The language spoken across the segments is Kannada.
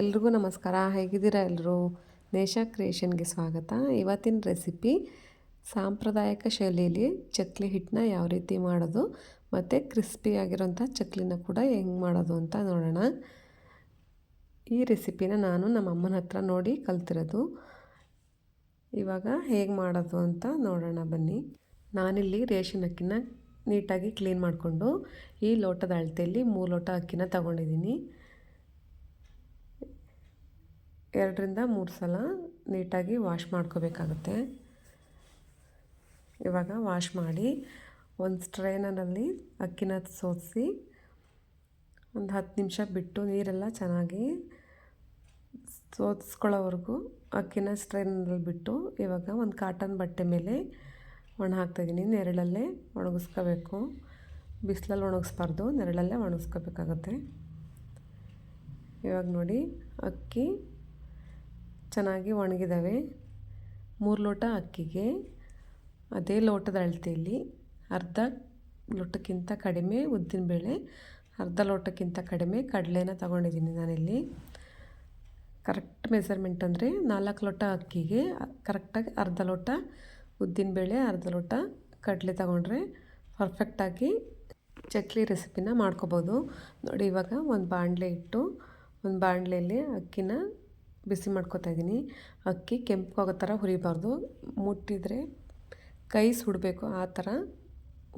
ಎಲ್ರಿಗೂ ನಮಸ್ಕಾರ. ಹೇಗಿದ್ದೀರಾ ಎಲ್ಲರೂ ನೇಷಾ ಕ್ರಿಯೇಷನ್ಗೆ ಸ್ವಾಗತ. ಇವತ್ತಿನ ರೆಸಿಪಿ ಸಾಂಪ್ರದಾಯಿಕ ಶೈಲಿಯಲ್ಲಿ ಚಕ್ಲಿ ಹಿಟ್ಟನ್ನ ಯಾವ ರೀತಿ ಮಾಡೋದು ಮತ್ತು ಕ್ರಿಸ್ಪಿಯಾಗಿರೋಂಥ ಚಕ್ಲಿನ ಕೂಡ ಹೆಂಗೆ ಮಾಡೋದು ಅಂತ ನೋಡೋಣ. ಈ ರೆಸಿಪಿನ ನಾನು ನಮ್ಮ ಅಮ್ಮನ ಹತ್ರ ನೋಡಿ ಕಲ್ತಿರೋದು. ಇವಾಗ ಹೇಗೆ ಮಾಡೋದು ಅಂತ ನೋಡೋಣ ಬನ್ನಿ. ನಾನಿಲ್ಲಿ ರೇಷನ್ ಅಕ್ಕಿನ ನೀಟಾಗಿ ಕ್ಲೀನ್ ಮಾಡಿಕೊಂಡು ಈ ಲೋಟದ ಅಳತೆಯಲ್ಲಿ ಮೂರು ಲೋಟ ಅಕ್ಕಿನ ತಗೊಂಡಿದ್ದೀನಿ. ಎರಡರಿಂದ ಮೂರು ಸಲ ನೀಟಾಗಿ ವಾಶ್ ಮಾಡ್ಕೋಬೇಕಾಗುತ್ತೆ. ಇವಾಗ ವಾಶ್ ಮಾಡಿ ಒಂದು ಸ್ಟ್ರೈನರಲ್ಲಿ ಅಕ್ಕಿನ ಸೋಸಿ ಒಂದು ಹತ್ತು ನಿಮಿಷ ಬಿಟ್ಟು ನೀರೆಲ್ಲ ಚೆನ್ನಾಗಿ ಸೋದಿಸ್ಕೊಳ್ಳೋವರೆಗೂ ಅಕ್ಕಿನ ಸ್ಟ್ರೈನಲ್ಲಿ ಬಿಟ್ಟು ಇವಾಗ ಒಂದು ಕಾಟನ್ ಬಟ್ಟೆ ಮೇಲೆ ಒಣ ಹಾಕ್ತಾಯಿದ್ದೀನಿ ನೆರಳಲ್ಲೇ ಒಣಗಿಸ್ಕೋಬೇಕು. ಬಿಸಿಲಲ್ಲಿ ಒಣಗಿಸ್ಬಾರ್ದು, ನೆರಳಲ್ಲೇ ಒಣಗಿಸ್ಕೋಬೇಕಾಗತ್ತೆ. ಇವಾಗ ನೋಡಿ ಅಕ್ಕಿ ಚೆನ್ನಾಗಿ ಒಣಗಿದ್ದಾವೆ ಮೂರು ಲೋಟ ಅಕ್ಕಿಗೆ, ಅದೇ ಲೋಟದ ಅಳತೆಯಲ್ಲಿ ಅರ್ಧ ಲೋಟಕ್ಕಿಂತ ಕಡಿಮೆ ಉದ್ದಿನಬೇಳೆ ಅರ್ಧ ಲೋಟಕ್ಕಿಂತ ಕಡಿಮೆ ಕಡಲೆನ ತಗೊಂಡಿದ್ದೀನಿ ನಾನಿಲ್ಲಿ. ಕರೆಕ್ಟ್ ಮೆಸರ್ಮೆಂಟ್ ಅಂದರೆ ನಾಲ್ಕು ಲೋಟ ಅಕ್ಕಿಗೆ, ಕರೆಕ್ಟಾಗಿ ಅರ್ಧ ಲೋಟ ಉದ್ದಿನಬೇಳೆ ಅರ್ಧ ಲೋಟ ಕಡಲೆ ತಗೊಂಡ್ರೆ ಪರ್ಫೆಕ್ಟಾಗಿ ಚಕ್ಲಿ ರೆಸಿಪಿನ ಮಾಡ್ಕೋಬೋದು. ನೋಡಿ ಇವಾಗ ಒಂದು ಬಾಣಲೆ ಇಟ್ಟು, ಒಂದು ಬಾಣಲೆಯಲ್ಲಿ ಅಕ್ಕಿನ ಬಿಸಿ ಮಾಡ್ಕೊತಾ ಇದ್ದೀನಿ. ಅಕ್ಕಿ ಕೆಂಪು ಥರ ಹುರಿಬಾರ್ದು. ಮುಟ್ಟಿದರೆ ಕೈ ಸುಡಬೇಕು ಆ ಥರ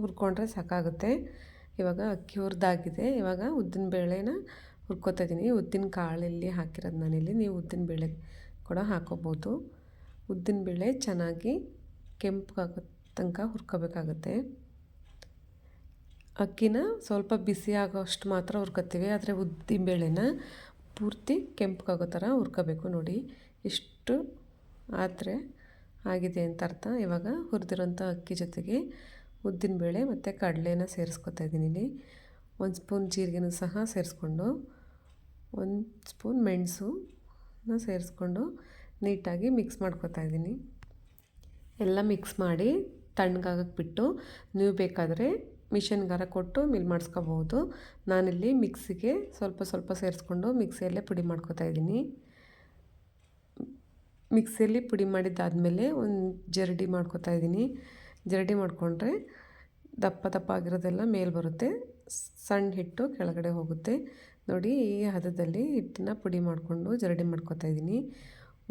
ಹುರ್ಕೊಂಡ್ರೆ ಸಾಕಾಗುತ್ತೆ. ಇವಾಗ ಅಕ್ಕಿ ಹುರಿದಾಗಿದೆ. ಇವಾಗ ಉದ್ದಿನ ಬೇಳೆನ ಹುರ್ಕೋತಾ ಇದ್ದೀನಿ. ಉದ್ದಿನ ಕಾಳಲ್ಲಿ ಹಾಕಿರೋದು ನಾನಿಲ್ಲಿ. ನೀವು ಉದ್ದಿನ ಬೇಳೆ ಕೂಡ ಹಾಕೋಬೋದು. ಉದ್ದಿನ ಬೇಳೆ ಚೆನ್ನಾಗಿ ಕೆಂಪು ತನಕ ಹುರ್ಕೋಬೇಕಾಗತ್ತೆ. ಅಕ್ಕಿನ ಸ್ವಲ್ಪ ಬಿಸಿ ಆಗೋಷ್ಟು ಮಾತ್ರ ಹುರ್ಕೋತೀವಿ. ಆದರೆ ಉದ್ದಿನ ಬೇಳೆನ ಪೂರ್ತಿ ಕೆಂಪಗಾಗೋ ಥರ ಹುರ್ಕೋಬೇಕು ನೋಡಿ. ಇಷ್ಟು ಆದರೆ ಆಗಿದೆ ಅಂತ ಅರ್ಥ. ಇವಾಗ ಹುರಿದಿರೋಂಥ ಅಕ್ಕಿ ಜೊತೆಗೆ ಉದ್ದಿನಬೇಳೆ ಮತ್ತು ಕಡಲೆನ ಸೇರಿಸ್ಕೊತಾ ಇದ್ದೀನಿ ಇಲ್ಲಿ. ಒಂದು ಸ್ಪೂನ್ ಜೀರಿಗೆನೂ ಸಹ ಸೇರಿಸ್ಕೊಂಡು, ಒಂದು ಸ್ಪೂನ್ ಮೆಣಸನ್ನ ಸೇರಿಸ್ಕೊಂಡು ನೀಟಾಗಿ ಮಿಕ್ಸ್ ಮಾಡ್ಕೊತಾ ಇದ್ದೀನಿ. ಎಲ್ಲ ಮಿಕ್ಸ್ ಮಾಡಿ ತಣ್ಣಗಾಗಕ್ಕೆ ಬಿಟ್ಟು ನೀವು ಬೇಕಾದರೆ ಮಿಷನ್ಗಾರ ಕೊಟ್ಟು ಮಿಲ್ ಮಾಡಿಸ್ಕೋಬೋದು ನಾನಿಲ್ಲಿ ಮಿಕ್ಸಿಗೆ ಸ್ವಲ್ಪ ಸ್ವಲ್ಪ ಸೇರಿಸ್ಕೊಂಡು ಮಿಕ್ಸಿಯಲ್ಲೇ ಪುಡಿ ಮಾಡ್ಕೋತಾ ಇದ್ದೀನಿ. ಮಿಕ್ಸಿಯಲ್ಲಿ ಪುಡಿ ಮಾಡಿದ್ದಾದಮೇಲೆ ಒಂದು ಜರಡಿ ಮಾಡ್ಕೋತಾ ಇದ್ದೀನಿ. ಜರಡಿ ಮಾಡಿಕೊಂಡ್ರೆ ದಪ್ಪ ದಪ್ಪ ಆಗಿರೋದೆಲ್ಲ ಮೇಲೆ ಬರುತ್ತೆ. ಸಣ್ಣ ಹಿಟ್ಟು ಕೆಳಗಡೆ ಹೋಗುತ್ತೆ. ನೋಡಿ, ಈ ಹದದಲ್ಲಿ ಹಿಟ್ಟನ್ನ ಪುಡಿ ಮಾಡಿಕೊಂಡು ಜರಡಿ ಮಾಡ್ಕೋತಾ ಇದ್ದೀನಿ.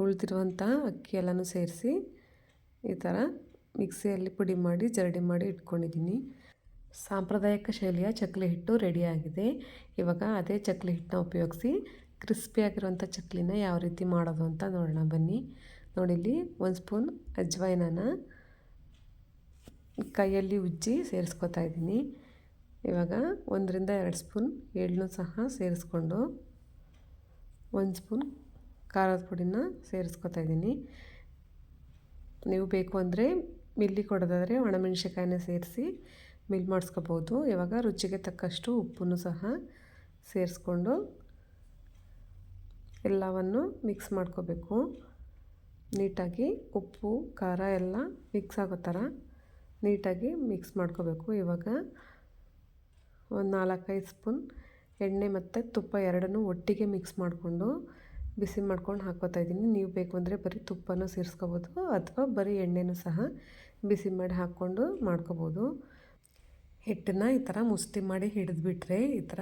ಉಳಿದಿರುವಂಥ ಅಕ್ಕಿ ಎಲ್ಲನೂ ಸೇರಿಸಿ ಈ ಥರ ಮಿಕ್ಸಿಯಲ್ಲಿ ಪುಡಿ ಮಾಡಿ ಜರಡಿ ಮಾಡಿ ಇಟ್ಕೊಂಡಿದ್ದೀನಿ. ಸಾಂಪ್ರದಾಯಿಕ ಶೈಲಿಯ ಚಕ್ಲಿ ಹಿಟ್ಟು ರೆಡಿಯಾಗಿದೆ ಇವಾಗ ಅದೇ ಚಕ್ಲಿ ಹಿಟ್ಟನ್ನ ಉಪಯೋಗಿಸಿ ಕ್ರಿಸ್ಪಿಯಾಗಿರುವಂಥ ಚಕ್ಲಿನ ಯಾವ ರೀತಿ ಮಾಡೋದು ಅಂತ ನೋಡೋಣ. ಬನ್ನಿ. ನೋಡಿಲ್ಲಿ ಒಂದು ಸ್ಪೂನ್ ಅಜ್ವೈನನ ಕೈಯಲ್ಲಿ ಉಜ್ಜಿ ಸೇರಿಸ್ಕೊತಾ ಇದ್ದೀನಿ. ಇವಾಗ ಒಂದರಿಂದ ಎರಡು ಸ್ಪೂನ್ ಎಳ್ಳನ್ನು ಸಹ ಸೇರಿಸ್ಕೊಂಡು ಒಂದು ಸ್ಪೂನ್ ಖಾರದ ಪುಡಿನ ಸೇರಿಸ್ಕೊತಾ ಇದ್ದೀನಿ. ನೀವು ಬೇಕು ಅಂದರೆ ಮಿಲ್ಲಿ ಕೊಡೋದಾದರೆ ಒಣಮೆಣ್ಸಿಕಾಯಿನ ಸೇರಿಸಿ ಮಿಲ್ ಮಾಡಿಸ್ಕೋಬೋದು. ಇವಾಗ ರುಚಿಗೆ ತಕ್ಕಷ್ಟು ಉಪ್ಪನ್ನು ಸಹ ಸೇರಿಸ್ಕೊಂಡು ಎಲ್ಲವನ್ನು ಮಿಕ್ಸ್ ಮಾಡ್ಕೋಬೇಕು. ನೀಟಾಗಿ ಉಪ್ಪು, ಖಾರ ಎಲ್ಲ ಮಿಕ್ಸ್ ಆಗೋ ಥರ ನೀಟಾಗಿ ಮಿಕ್ಸ್ ಮಾಡ್ಕೋಬೇಕು. ಇವಾಗ ಒಂದು ನಾಲ್ಕೈದು ಸ್ಪೂನ್ ಎಣ್ಣೆ ಮತ್ತು ತುಪ್ಪ ಎರಡನ್ನೂ ಒಟ್ಟಿಗೆ ಮಿಕ್ಸ್ ಮಾಡಿಕೊಂಡು ಬಿಸಿ ಮಾಡ್ಕೊಂಡು ಹಾಕೋತಾ ಇದ್ದೀನಿ. ನೀವು ಬೇಕು ಅಂದರೆ ಬರೀ ತುಪ್ಪನೂ ಸೇರಿಸ್ಕೋಬೋದು ಅಥವಾ ಬರೀ ಎಣ್ಣೆನೂ ಸಹ ಬಿಸಿ ಮಾಡಿ ಹಾಕ್ಕೊಂಡು ಮಾಡ್ಕೋಬೋದು. ಹಿಟ್ಟನ್ನು ಈ ಥರ ಮುಸ್ತಿ ಮಾಡಿ ಹಿಡಿದ್ಬಿಟ್ರೆ ಈ ಥರ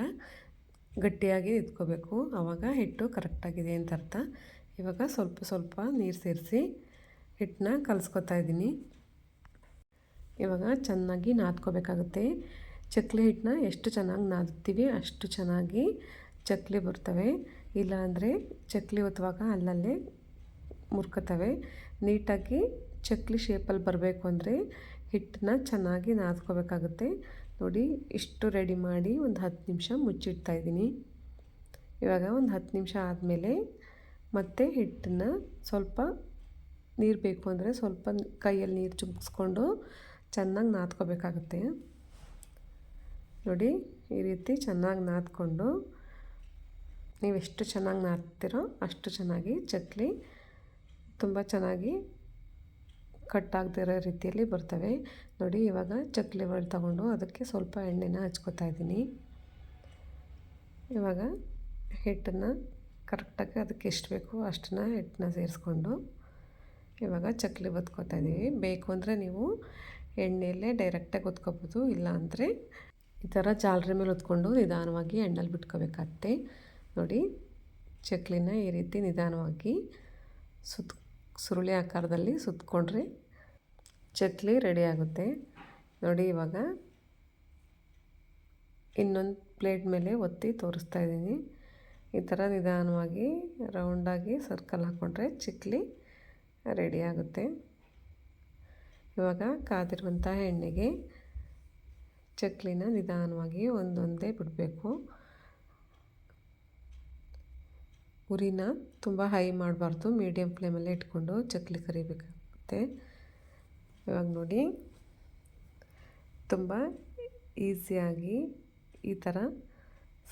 ಗಟ್ಟಿಯಾಗಿ ಇಟ್ಕೋಬೇಕು ಆವಾಗ ಹಿಟ್ಟು ಕರೆಕ್ಟಾಗಿದೆ ಅಂತ ಅರ್ಥ. ಇವಾಗ ಸ್ವಲ್ಪ ಸ್ವಲ್ಪ ನೀರು ಸೇರಿಸಿ ಹಿಟ್ಟನ್ನ ಕಲಿಸ್ಕೊತಾ ಇದ್ದೀನಿ. ಇವಾಗ ಚೆನ್ನಾಗಿ ನಾದ್ಕೋಬೇಕಾಗುತ್ತೆ. ಚಕ್ಲಿ ಹಿಟ್ಟನ್ನ ಎಷ್ಟು ಚೆನ್ನಾಗಿ ನಾದ್ತೀವಿ ಅಷ್ಟು ಚೆನ್ನಾಗಿ ಚಕ್ಲಿ ಬರ್ತವೆ. ಇಲ್ಲಾಂದರೆ ಚಕ್ಲಿ ಒತ್ತುವಾಗ ಅಲ್ಲಲ್ಲೇ ಮುರ್ಕೋತವೆ ನೀಟಾಗಿ ಚಕ್ಲಿ ಶೇಪಲ್ಲಿ ಬರಬೇಕು ಅಂದರೆ ಹಿಟ್ಟನ್ನ ಚೆನ್ನಾಗಿ ನಾದ್ಕೋಬೇಕಾಗುತ್ತೆ. ನೋಡಿ, ಇಷ್ಟು ರೆಡಿ ಮಾಡಿ ಒಂದು ಹತ್ತು ನಿಮಿಷ ಮುಚ್ಚಿಡ್ತಾ ಇದ್ದೀನಿ. ಇವಾಗ ಒಂದು ಹತ್ತು ನಿಮಿಷ ಆದಮೇಲೆ ಮತ್ತೆ ಹಿಟ್ಟನ್ನು ಸ್ವಲ್ಪ ನೀರು ಬೇಕು ಅಂದರೆ ಸ್ವಲ್ಪ ಕೈಯಲ್ಲಿ ನೀರು ಚುಮ್ಸ್ಕೊಂಡು ಚೆನ್ನಾಗಿ ನಾದ್ಕೋಬೇಕಾಗುತ್ತೆ. ನೋಡಿ, ಈ ರೀತಿ ಚೆನ್ನಾಗಿ ನಾದ್ಕೊಂಡು ನೀವೆಷ್ಟು ಚೆನ್ನಾಗಿ ನಾದ್ತಿರೋ ಅಷ್ಟು ಚೆನ್ನಾಗಿ ಚಕ್ಲಿ ತುಂಬ ಚೆನ್ನಾಗಿ ಕಟ್ ಆಗದಿರೋ ರೀತಿಯಲ್ಲಿ ಬರ್ತವೆ. ನೋಡಿ, ಇವಾಗ ಚಕ್ಲಿ ಬಳಿ ತಗೊಂಡು ಅದಕ್ಕೆ ಸ್ವಲ್ಪ ಎಣ್ಣೆನ ಹಚ್ಕೋತಾ ಇದ್ದೀನಿ. ಇವಾಗ ಹಿಟ್ಟನ್ನು ಕರೆಕ್ಟಾಗಿ ಅದಕ್ಕೆ ಎಷ್ಟು ಬೇಕೋ ಅಷ್ಟನ್ನ ಹಿಟ್ಟನ್ನ ಸೇರಿಸ್ಕೊಂಡು ಇವಾಗ ಚಕ್ಲಿ ಬತ್ಕೋತಾ ಇದ್ದೀವಿ. ಬೇಕು ಅಂದರೆ ನೀವು ಎಣ್ಣೆಯಲ್ಲೇ ಡೈರೆಕ್ಟಾಗಿ ಒತ್ಕೋಬೋದು ಇಲ್ಲ ಅಂದರೆ ಈ ಥರ ಜಾಲರಿ ಮೇಲೆ ಹೊತ್ಕೊಂಡು ನಿಧಾನವಾಗಿ ಎಣ್ಣೆಲಿ ಬಿಟ್ಕೋಬೇಕಾಗತ್ತೆ. ನೋಡಿ, ಚಕ್ಲಿನ ಈ ರೀತಿ ನಿಧಾನವಾಗಿ ಸುತ್ತ ಸುರುಳಿ ಆಕಾರದಲ್ಲಿ ಸುತ್ತಕೊಂಡ್ರೆ ಚಕ್ಲಿ ರೆಡಿ ಆಗುತ್ತೆ. ನೋಡಿ ಇವಾಗ ಇನ್ನೊಂದು ಪ್ಲೇಟ್ ಮೇಲೆ ಒತ್ತಿ ತೋರಿಸ್ತಾ ಇದ್ದೀನಿ. ಈ ಥರ ನಿಧಾನವಾಗಿ ರೌಂಡಾಗಿ ಸರ್ಕಲ್ ಹಾಕ್ಕೊಂಡ್ರೆ ಚಿಕ್ಲಿ ರೆಡಿ ಆಗುತ್ತೆ. ಇವಾಗ ಕಾದಿರುವಂಥ ಎಣ್ಣೆಗೆ ಚಕ್ಲಿನ ನಿಧಾನವಾಗಿ ಒಂದೊಂದೇ ಬಿಡಬೇಕು. ಉರಿನ ತುಂಬ ಹೈ ಮಾಡಬಾರ್ದು ಮೀಡಿಯಮ್ ಫ್ಲೇಮಲ್ಲೇ ಇಟ್ಕೊಂಡು ಚಕ್ಲಿ ಕರಿಬೇಕಾಗುತ್ತೆ. ಇವಾಗ ನೋಡಿ, ತುಂಬ ಈಸಿಯಾಗಿ ಈ ಥರ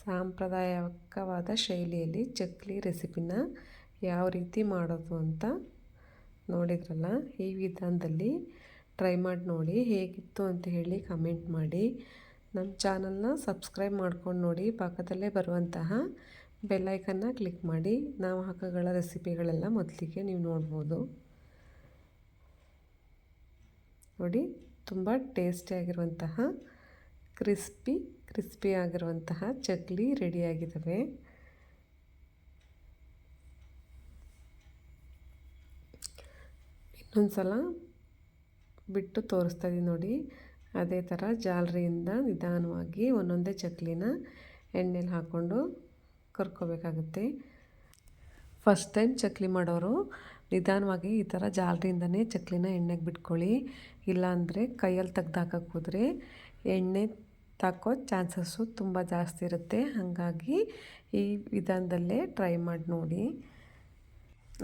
ಸಾಂಪ್ರದಾಯಿಕವಾದ ಶೈಲಿಯಲ್ಲಿ ಚಕ್ಲಿ ರೆಸಿಪಿನ ಯಾವ ರೀತಿ ಮಾಡೋದು ಅಂತ ನೋಡಿದ್ರಲ್ಲ, ಈ ವಿಧಾನದಲ್ಲಿ ಟ್ರೈ ಮಾಡಿ ನೋಡಿ ಹೇಗಿತ್ತು ಅಂತ ಹೇಳಿ ಕಮೆಂಟ್ ಮಾಡಿ. ನಮ್ಮ ಚಾನಲ್ನ ಸಬ್ಸ್ಕ್ರೈಬ್ ಮಾಡ್ಕೊಂಡು ನೋಡಿ, ಪಕ್ಕದಲ್ಲೇ ಬರುವಂತಹ ಬೆಲ್ಲೈಕನ್ನ ಕ್ಲಿಕ್ ಮಾಡಿ. ನಾವು ಹಾಕಗಳ ರೆಸಿಪಿಗಳೆಲ್ಲ ಮೊದಲಿಗೆ ನೀವು ನೋಡ್ಬೋದು. ನೋಡಿ, ತುಂಬ ಟೇಸ್ಟಿಯಾಗಿರುವಂತಹ ಕ್ರಿಸ್ಪಿ ಕ್ರಿಸ್ಪಿ ಆಗಿರುವಂತಹ ಚಕ್ಲಿ ರೆಡಿಯಾಗಿದ್ದಾವೆ ಇನ್ನೊಂದು ಸಲ ಬಿಟ್ಟು ತೋರಿಸ್ತಾ ಇದ್ದೀನಿ ನೋಡಿ. ಅದೇ ಥರ ಜಾಲರಿಯಿಂದ ನಿಧಾನವಾಗಿ ಒಂದೊಂದೇ ಚಕ್ಲಿನ ಎಣ್ಣೆಲಿ ಹಾಕ್ಕೊಂಡು ಕರ್ಕೋಬೇಕಾಗುತ್ತೆ. ಫಸ್ಟ್ ಟೈಮ್ ಚಕ್ಲಿ ಮಾಡೋರು, ನಿಧಾನವಾಗಿ ಈ ಥರ ಜಾಲರಿಯಿಂದನೇ ಚಕ್ಲಿನ ಎಣ್ಣೆಗೆ ಬಿಟ್ಕೊಳ್ಳಿ. ಇಲ್ಲಾಂದರೆ ಕೈಯಲ್ಲಿ ತೆಗ್ದು ಹಾಕಕ್ಕೆ ಹೋದರೆ ಎಣ್ಣೆ ತಾಕೋ ಚಾನ್ಸಸ್ಸು ತುಂಬ ಜಾಸ್ತಿ ಇರುತ್ತೆ. ಹಾಗಾಗಿ ಈ ವಿಧಾನದಲ್ಲೇ ಟ್ರೈ ಮಾಡಿ ನೋಡಿ.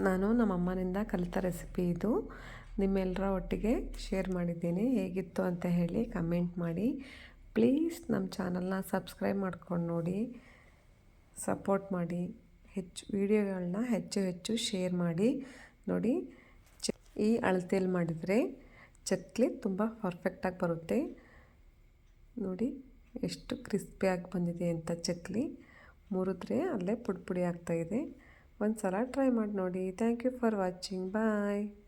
ನಾನು ನಮ್ಮ ಅಮ್ಮನಿಂದ ಕಲಿತ ರೆಸಿಪಿ ಇದು. ನಿಮ್ಮೆಲ್ಲರ ಒಟ್ಟಿಗೆ ಶೇರ್ ಮಾಡಿದ್ದೀನಿ. ಹೇಗಿತ್ತು ಅಂತ ಹೇಳಿ ಕಮೆಂಟ್ ಮಾಡಿ. ಪ್ಲೀಸ್ ನಮ್ಮ ಚಾನಲ್ನ ಸಬ್ಸ್ಕ್ರೈಬ್ ಮಾಡ್ಕೊಂಡು ನೋಡಿ. ಸಪೋರ್ಟ್ ಮಾಡಿ, ಹೆಚ್ಚು ವಿಡಿಯೋಗಳನ್ನ ಹೆಚ್ಚು ಹೆಚ್ಚು ಶೇರ್ ಮಾಡಿ, ನೋಡಿ. ಈ ಅಳತೆಯಲ್ಲಿ ಮಾಡಿದರೆ ಚಕ್ಲಿ ತುಂಬ ಪರ್ಫೆಕ್ಟಾಗಿ ಬರುತ್ತೆ. ನೋಡಿ, ಎಷ್ಟು ಕ್ರಿಸ್ಪಿಯಾಗಿ ಬಂದಿದೆ ಅಂತ ಚಕ್ಲಿ. ಮುರಿದ್ರೆ ಅಲ್ಲೇ ಪುಡಿ ಪುಡಿ ಆಗ್ತಾಯಿದೆ ಒಂದು ಸಲ ಟ್ರೈ ಮಾಡಿ ನೋಡಿ. Thank you for watching bye